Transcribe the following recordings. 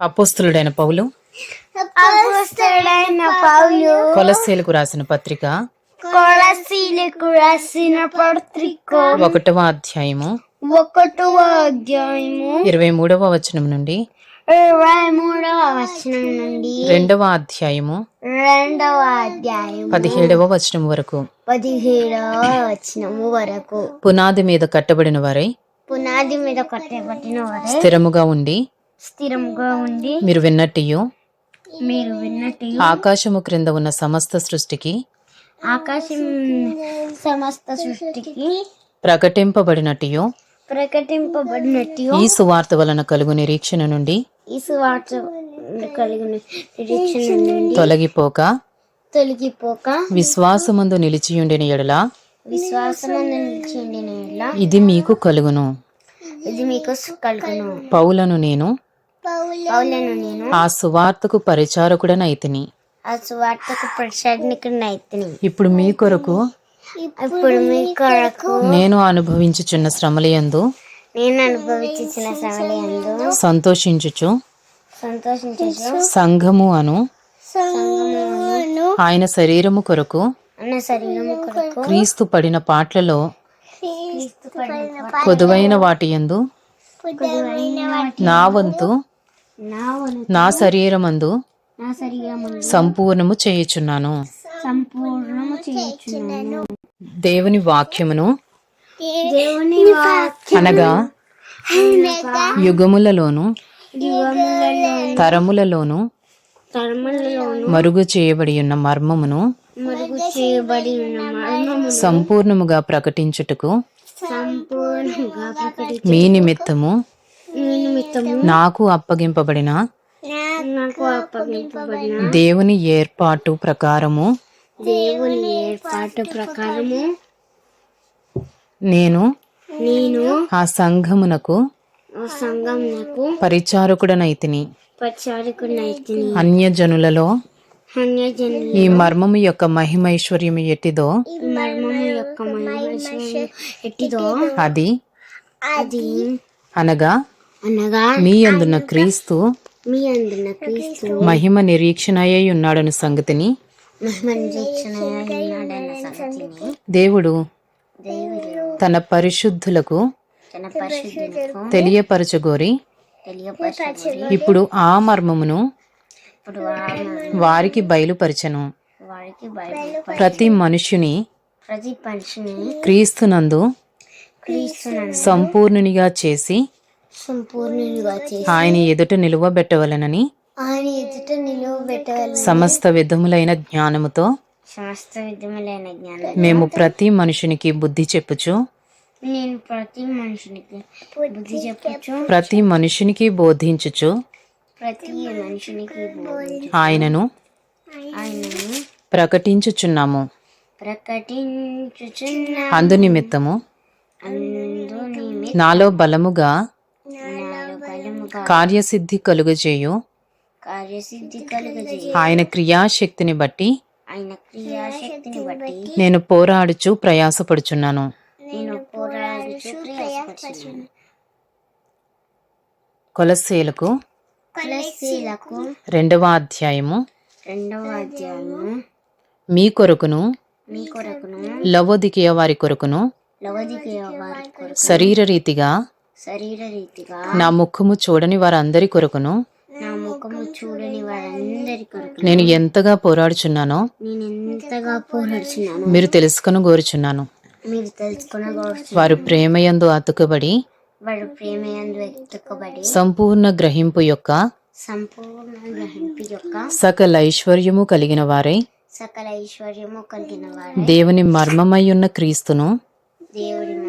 అపోస్తులుడైన పౌలు. కొలస్సేలకు రాసిన పత్రిక. కొలసీలకు రాసిన పత్రిక. ఒకటవ అధ్యాయము. ఒకటవ అధ్యాయము. ఇరవై మూడవ వచనం నుండి. ఇరవై మూడవ వచనం నుండి. రెండవ అధ్యాయము. రెండవ అధ్యాయం పదిహేడవ వచనం వరకు. పదిహేడవ వచనము వరకు. పునాది మీద కట్టబడిన వారై పునాది మీద కట్టబట్టిన వారే స్థిరముగా ఉండి స్థిరంగా ఉండి మీరు విన్నట్టియు? మీరు విన్నట్టు ఆకాశము క్రింద ఉన్న సమస్త సృష్టికి ఆకాశం సమస్త సృష్టికి ప్రకటింపబడినట్టియు? ప్రకటింపబడినట్టు ఈ సువార్త వలన కలుగు నిరీక్షణ నుండి ఈ సువార్త కలిగిన నిరీక్షణ నుండి తొలగిపోక తొలగిపోక విశ్వాసమందు నిలిచియుండిన ఎడల విశ్వాసమందు నిలిచిండిన యెడల ఇది మీకు కలుగును. ఇది మీకు కలుగును. పౌలను నేను పౌలను నేను. ఆ సువార్తకు పరిచారకుడనైతిని ఆ సువార్తకు ఇప్పుడు మీ కొరకు ఇప్పుడు మీ కొరకు నేను అనుభవించుచున్న శ్రమలయందు నేను అనుభవించిన సమయంలో సంతోషించుచు సంతోషించు సంఘము అను ఆయన శరీరము కొరకు అన్న శరీరము కొరకు క్రీస్తు పడిన పాటలలో క్రీస్తు పడిన కొదువైన వాటి వాటి నా వంతు నా శరీరమందు సంపూర్ణము చేయుచున్నాను. సంపూర్ణము చేయుచున్నాను. దేవుని వాక్యమును అనగా యుగములలోను యుగములలో తరములలోను మరుగు చేయబడి ఉన్న మర్మమును సంపూర్ణముగా ప్రకటించుటకు మీ నిమిత్తము నాకు అప్పగింపబడిన దేవుని ఏర్పాటు ప్రకారము దేవుని ఏర్పాటు ప్రకారము నేను నేను ఆ సంఘమునకు సంఘంకు పరిచారకుడనైతిని. అన్యజనులలో అన్యజనుల ఈ మర్మము యొక్క మహిమైశ్వర్యము ఎట్టిదో మర్మము యొక్క ఎట్టిదో అది అది అనగా మీ అందున్న క్రీస్తు మీ అందున క్రీస్తు మహిమ నిరీక్షణయ్యై ఉన్నాడని సంగతిని దేవుడు తన పరిశుద్ధులకు తన పరిశుద్ధులకు తెలియపరచగోరి ఇప్పుడు ఆ మర్మమును వారికి బయలుపరచను. ప్రతి మనుష్యుని మనిషిని క్రీస్తునందు సంపూర్ణునిగా చేసి సంపూర్ణునిగా చేసి ఆయన ఎదుట నిలువబెట్టవలనని ఆయన ఎదుట సమస్త విధములైన జ్ఞానముతో సమస్త విధములైన జ్ఞానం మేము ప్రతి మనుషునికి బుద్ధి చెప్పుచు నేను ప్రతి మనుషునికి బుద్ధి చెప్పచ్చు ప్రతి మనుషునికి బోధించుచు ప్రతి మనుషునికి బోధించు ఆయనను ఆయనను ప్రకటించుచున్నాము. ప్రకటించుచున్న అందు నిమిత్తము నాలో బలముగా కార్యసిద్ధి కలుగజేయు. కార్యసిద్ధి కలుగజేయ. ఆయన క్రియాశక్తిని బట్టి ఆయన క్రియాశక్తిని బట్టి నేను పోరాడుచు ప్రయాసపడుచున్నాను. నేను పోరాడుచు ప్రయాసపడుచున్నాను. కొలస్సేలకు రెండవ అధ్యాయము రెండవ అధ్యాయము మీ కొరకును మీ కొరకును లవోదికియ వారి కొరకును లవదికయ వారి కొరకు శరీర రీతిగా నా ముఖము చూడని వారందరి కొరకును? నా ముఖము చూడని వారందరి కొరకు నేను ఎంతగా పోరాడుచున్నానో నేను ఎంతగా పోరాడుచున్నాను. మీరు తెలుసుకొని కోరుచున్నాను మీరు తెలుసుకునగోరు వారు ప్రేమయందు అతుకబడి వాడు ప్రేమయందు ఎత్తుకబడి సంపూర్ణ గ్రహింపు యొక్క సంపూర్ణ గ్రహింపు యొక్క సకల ఐశ్వర్యము కలిగిన వారై. సకల ఐశ్వర్యము కలిగిన వారు. దేవుని మర్మమై ఉన్న క్రీస్తును క్రీస్తును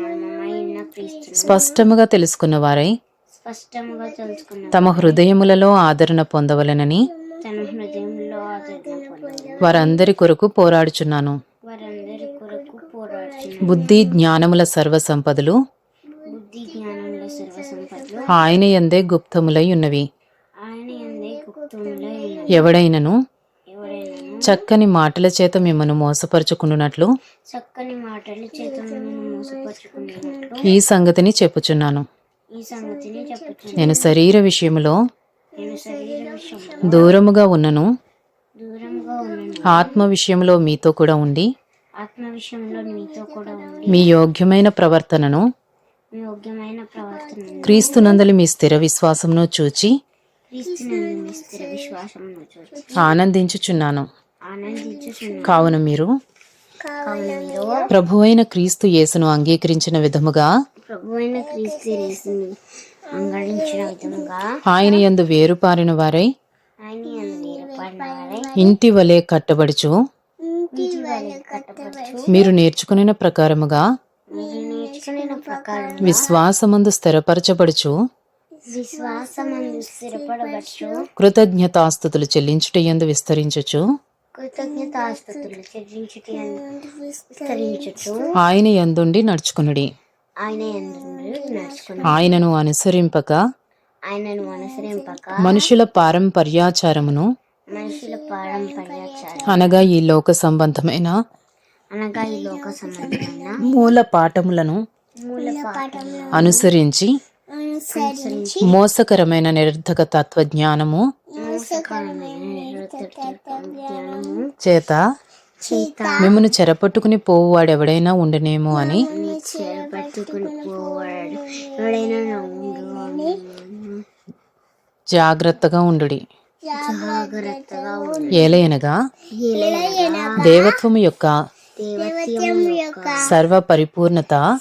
స్పష్టముగా తెలుసుకున్న వారై స్పష్టముగా తెలుసుకున్న తమ హృదయములలో ఆదరణ పొందవలెనని తన హృదయంలో ఆదరణ పొందాలి వారందరి కొరకు పోరాడుచున్నాను. వారందరి కొరకు పోరాడుచున్న బుద్ధి జ్ఞానముల సర్వ సంపదలు బుద్ధి జ్ఞానముల సర్వ సంపదలు ఆయన ఎందే గుప్తములై ఉన్నవి. ఆయన ఎందే గుప్తములో ఎవడైనను చక్కని మాటల చేత మిమ్మను మోసపరుచుకున్నట్లు చక్కని మాటలు మోసపరుచుకున్నట్లు ఈ సంగతిని చెప్పుచున్నాను. ఈ సంగతిని చెప్పుచున్నాను. నేను శరీర విషయంలో దూరముగా ఉన్నను. ఆత్మ విషయంలో మీతో కూడా ఉండి ఆత్మ విషయంలో మీతో కూడా ఉండి మీ యోగ్యమైన ప్రవర్తనను మీ యోగ్యమైన ప్రవర్తనను క్రీస్తునందలి మీ స్థిర విశ్వాసమును చూచి ఆనందించుచున్నాను. కావున మీరు కావున మీరు ప్రభువైన క్రీస్తు యేసును అంగీకరించిన విధముగా ప్రభు అయిన క్రీస్తు యేసుని అంగడించిన విధంగా ఆయన యందు వేరుపారిన వారై ఇంటి వలె కట్టబడుచు. మీరు నేర్చుకున్న ప్రకారముగా విశ్వాసమందు స్థిరపరచబడుచు. కృతజ్ఞతాస్థుతులు చెల్లించుటయందు కృతజ్ఞతాస్తుతులు చెల్లించుట విస్తరించుచు. ఆయన యందుండి నడుచుకునుడి? ఆయనను అనుసరింపక ఆయనను అనుసరింపక మనుషుల పారంపర్యాచారమును మనుషుల పారంపర్యాచారం అనగా ఈ లోక సంబంధమైన? అనగా ఈ లోక సంబంధమైన? మూల పాఠములను మూల పాఠములను అనుసరించి అనుసరించి మోసకరమైన నిరర్ధక తత్వజ్ఞానము చేత మిమ్మను చెరపట్టుకుని ఉండనేమో పోవాడు ఎవడైనా ఉండు అని జాగ్రత్తగా ఉండు. ఏలయనగా దేవత్వము యొక్క సర్వ పరిపూర్ణత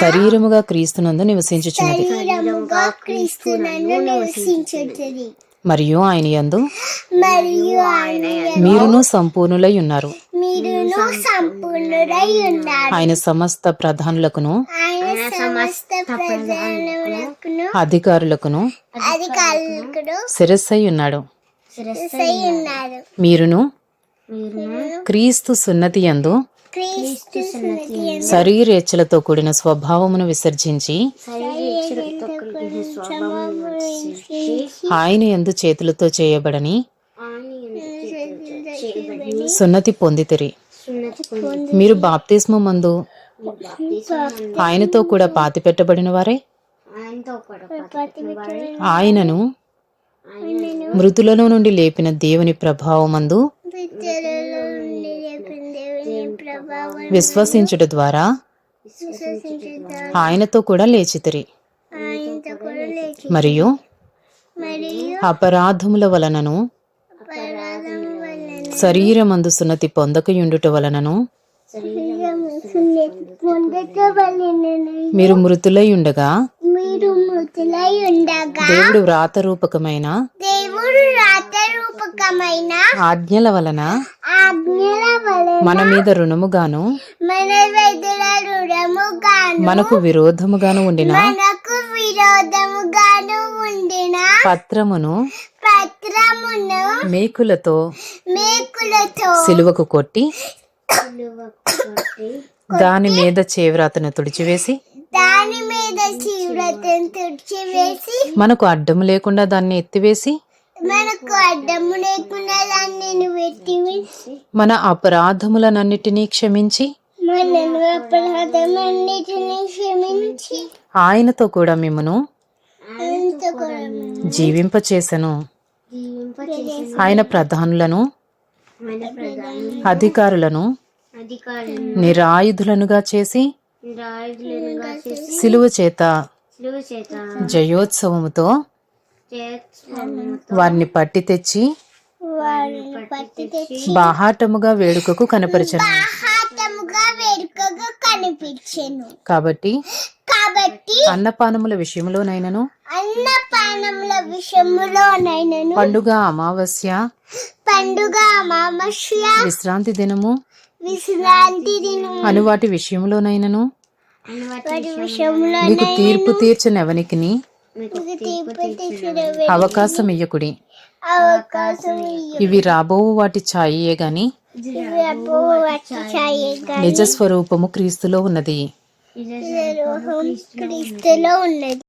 శరీరముగా క్రీస్తునందు నివసించుచున్నది. మరియు ఆయన యందు మరియు ఆయన మీరును సంపూర్ణులై ఉన్నారు. మీరును సంపూర్ణుడై ఉన్నారు. ఆయన సమస్త ప్రధానులకును అధికారులకును అధికారులకు శిరస్సై ఉన్నాడు. మీరును క్రీస్తు సున్నతి యందు శరీరేచ్ఛలతో కూడిన స్వభావమును విసర్జించి ఆయన యందు చేతులతో చేయబడని సున్నతి పొందితిరి. మీరు బాప్తిస్మ మందు ఆయనతో కూడా పాతి పెట్టబడిన వారే. ఆయనను మృతులలో నుండి లేపిన దేవుని ప్రభావమందు విశ్వసించుట ద్వారా ఆయనతో కూడా లేచితిరి. మరియు అపరాధముల వలనను శరీరమందు సున్నతి పొందకయుండుట వలనను మీరు మృతులై ఉండగా దేవుడు వ్రాతరూపకమైన దేవుడు రాత రూపకమైన ఆజ్ఞల వలన ఆజ్ఞల వలన మన మీద రుణముగాను మన వెదుల రుడముగాను మనకు విరోధముగాను ఉండిన మనకు విరోధముగాను ఉండిన పత్రమును పత్రమును మేకులతో మేకులతో సిలువకు కొట్టి దాని మీద చేవ్రాతను తుడిచివేసి దాని మీద తీవ్రతను తుడిచివేసి మనకు అడ్డము లేకుండా దాన్ని ఎత్తివేసి మన అపరాధములనన్నిటినీ క్షమించి ఆయనతో కూడా మిమ్మను జీవింపచేసెను. ఆయన ప్రధానులను అధికారులను నిరాయుధులనుగా చేసి సిలువ చేత జయోత్సవముతో వారిని పట్టి తెచ్చి బాహాటముగా వేడుకకు కనపరచను. కాబట్టి కాబట్టి అన్నపానముల విషయంలోనైనను అన్నపానముల విషయములోనైనను పండుగ అమావాస్య పండుగ అమావాస్య విశ్రాంతి దినము విశ్రాంతి దినం అను వాటి విషయంలోనైనను మీకు తీర్పు తెచ్చిన అవకాశం ఇయ్యకుడి. ఇవి రాబో వాటి ఛాయయే గాని రేపు వచ్చి చేయగా నిజ స్వరూపము క్రీస్తులో ఉన్నది. క్రీస్తులో ఉన్నది.